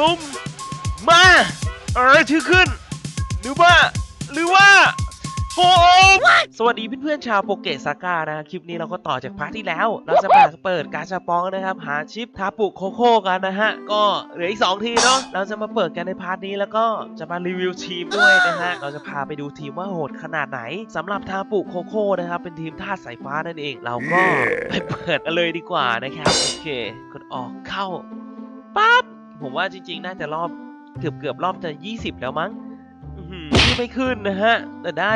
ซุ่มมาเออชื่อขึ้น หรือว่า หรือว่าโฟมสวัสดีเพื่อนๆชาวโปเกตซาก้านะคลิปนี้เราก็ต่อจากพาร์ทที่แล้ว เราจะมาเปิดการชาปองนะครับ หาชิปทาปุโคโค่กันนะฮะ ก็เหลืออีก 2 ทีเนาะเราจะมาเปิดกันในพาร์ทนี้แล้วก็จะมารีวิวทีมด้วยนะฮะ เราจะพาไปดูทีมว่าโหดขนาดไหนสำหรับทาปุโคโค่นะครับ เป็นทีมธาตุสายฟ้านั่นเอง เราก็ไปเปิดกันเลยดีกว่านะครับโอเคกดออกเข้าปั๊บ ผมว่าจริง ๆ น่าจะรอบเกือบเกือบๆรอบจะ20 แล้วมั้งอื้อหือที่ไม่ขึ้นนะฮะ แต่ได้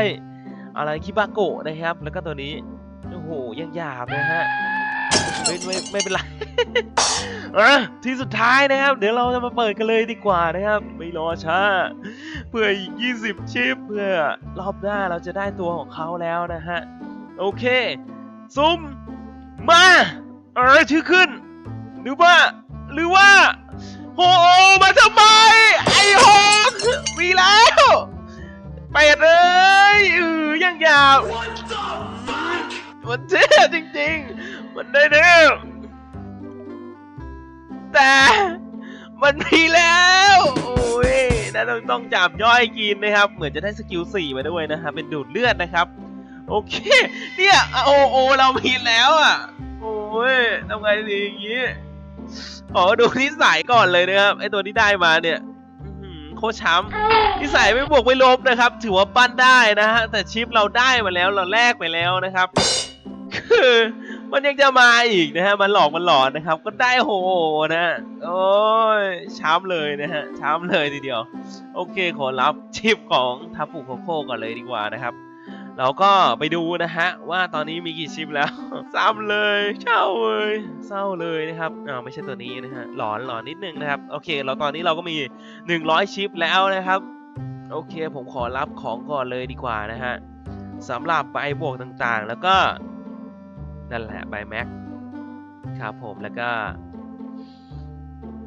อะไรคิบาโกะนะครับ แล้วก็ตัวนี้โอ้โหยังหยาบนะฮะไม่ไม่ไม่เป็นไรอะที่สุดท้ายนะครับ เดี๋ยวเราจะมาเปิดกันเลยดีกว่านะครับ ไม่รอช้า เพื่ออีก 20 ชิปเพื่อรอบหน้าเราจะได้ตัวของเขาแล้วนะฮะ โอเคซุ่มมาเออชื่อขึ้น หรือว่า หรือว่า โหมาทำไม ไอ้โหมีแล้วไปดเลยเออยังยาวมันเท่จริงๆ มันได้เด้อแต่มันมีแล้ว โอ้ยน่าต้องต้องจับย่อยกินนะครับ เหมือนจะได้สกิล4มาด้วยนะฮะเป็นดูดเลือดนะครับ โอเค เนี่ยโอโอเรามีแล้วอะ โอ้ยทำไงดีอย่างงี้ ขอดูนิสัยก่อนเลยนะครับไอตัวที่ได้มาเนี่ยโคช้ำนิสัยไม่บวกไม่ลบนะครับ ถือว่าปั้นได้นะฮะแต่ชิปเราได้มาแล้วเราแลกไปแล้วนะครับ คือมันยังจะมาอีกนะฮะมันหลอกมันหลอนนะครับ ก็ได้โหนะ โอ้ยช้ำเลยนะฮะช้ำเลยทีเดียว โอเคขอรับชิปของทัพปุโคโค่ก่อนเลยดีกว่านะครับ เราก็ไปดูนะฮะว่าตอนนี้มีกี่ชิปแล้ว ซ้ำเลยเช่าเลยเศร้าเลยนะครับอ้าวไม่ใช่ตัวนี้นะฮะหลอนหลอนนิดนึงนะครับโอเค เราตอนนี้เราก็มี 100 ชิปแล้วนะครับ โอเค ผมขอรับของก่อนเลยดีกว่านะฮะสำหรับใบบวกต่างๆ แล้วก็นั่นแหละใบแม็กครับผมแล้วก็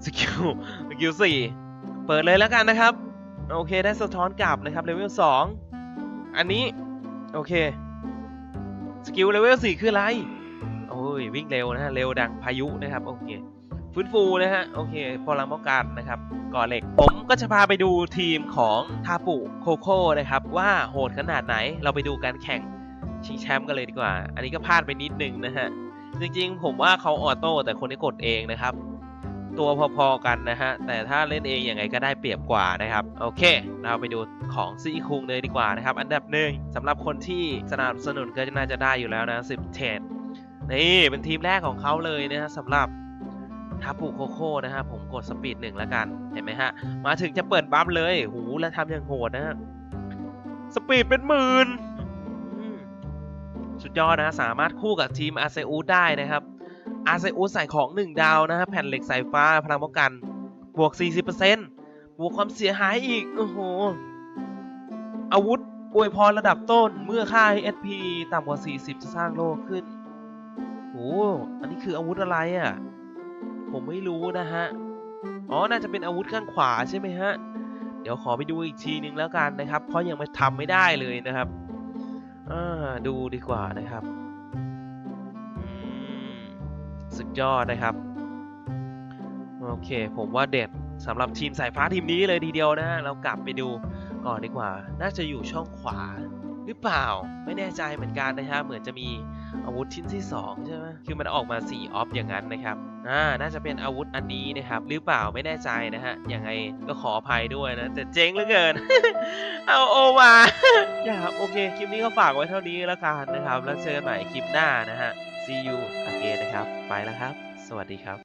สกิลสกิลสี่เปิดเลยแล้วกันนะครับ โอเคได้สะท้อนกลับนะครับเลเวลสองอันนี้ โอเค สกิลเลเวลสี่คืออะไร โอ้ย วิ่งเร็วนะฮะ เร็วดังพายุนะครับ โอเค ฟื้นฟูนะฮะ โอเค พลังป้องกันนะครับ ก่อเหล็ก ผมก็จะพาไปดูทีมของทาปุโคโค่นะครับ ว่าโหดขนาดไหน เราไปดูการแข่งชิงแชมป์กันเลยดีกว่า อันนี้ก็พลาดไปนิดนึงนะฮะ จริงๆ ผมว่าเขาออโต้แต่คนที่กดเองนะครับ ตัวพอๆกันนะฮะ แต่ถ้าเล่นเองอยังไงก็ได้เปรียบกว่านะครับ โอเค เราไปดูของซีคุงเลยดีกว่านะครับ อันดับหนึ่งสำหรับคนที่สนับสนุนก็น่าจะได้อยู่แล้วนะ10เทนนี่เป็นทีมแรกของเขาเลยนะฮะสำหรับทาปุโคโค่นะฮะผมกดสปีดหนึ่งแล้วกัน เห็นไหมฮะ มาถึงจะเปิดบัฟเลย หูแล้วทำอย่างโหดนะฮะ สปีดเป็นหมื่นสุดยอดนะฮะสามารถคู่กับทีมอาเซอูได้นะครับ อาเซอุสใส่ของ 1 ดาวนะฮะแผ่นเหล็กสายฟ้าพลังป้องกัน บวก 40%บวกความเสียหายอีก โอ้โห อาวุธอวยพรระดับต้นเมื่อค่า HP ต่ำกว่า 40 จะสร้างโลกขึ้นโอ้อันนี้คืออาวุธอะไรอะ่ะ ผมไม่รู้นะฮะ อ๋อ น่าจะเป็นอาวุธข้างขวาใช่ไหมฮะ เดี๋ยวขอไปดูอีกทีนึงแล้วกันนะครับ เพราะยังไม่ทำไม่ได้เลยนะครับ อ่า ดูดีกว่านะครับอืม สุดยอดนะครับ โอเค ผมว่าเด็ดสำหรับทีมสายฟ้าทีมนี้เลยทีเดียวนะเรากลับไปดูก่อนดีกว่า น่าจะอยู่ช่องขวาหรือเปล่าไม่แน่ใจเหมือนกันนะฮะเหมือนจะมีอาวุธชิ้นที่ 2 ใช่ไหมคือมันออกมา4ออฟอย่างนั้นนะครับอ่าน่าจะเป็นอาวุธอันนี้นะครับ หรือเปล่าไม่แน่ใจนะฮะยังไงก็ขออภัยด้วยนะ แต่เจ๊งเหลือเกิน เอาโอมาอย่าโอเค คลิปนี้ก็ฝากไว้เท่านี้แล้วกันนะครับ แล้วเจอกันใหม่คลิปหน้านะฮะ see you again นะครับ ไปแล้วครับ สวัสดีครับ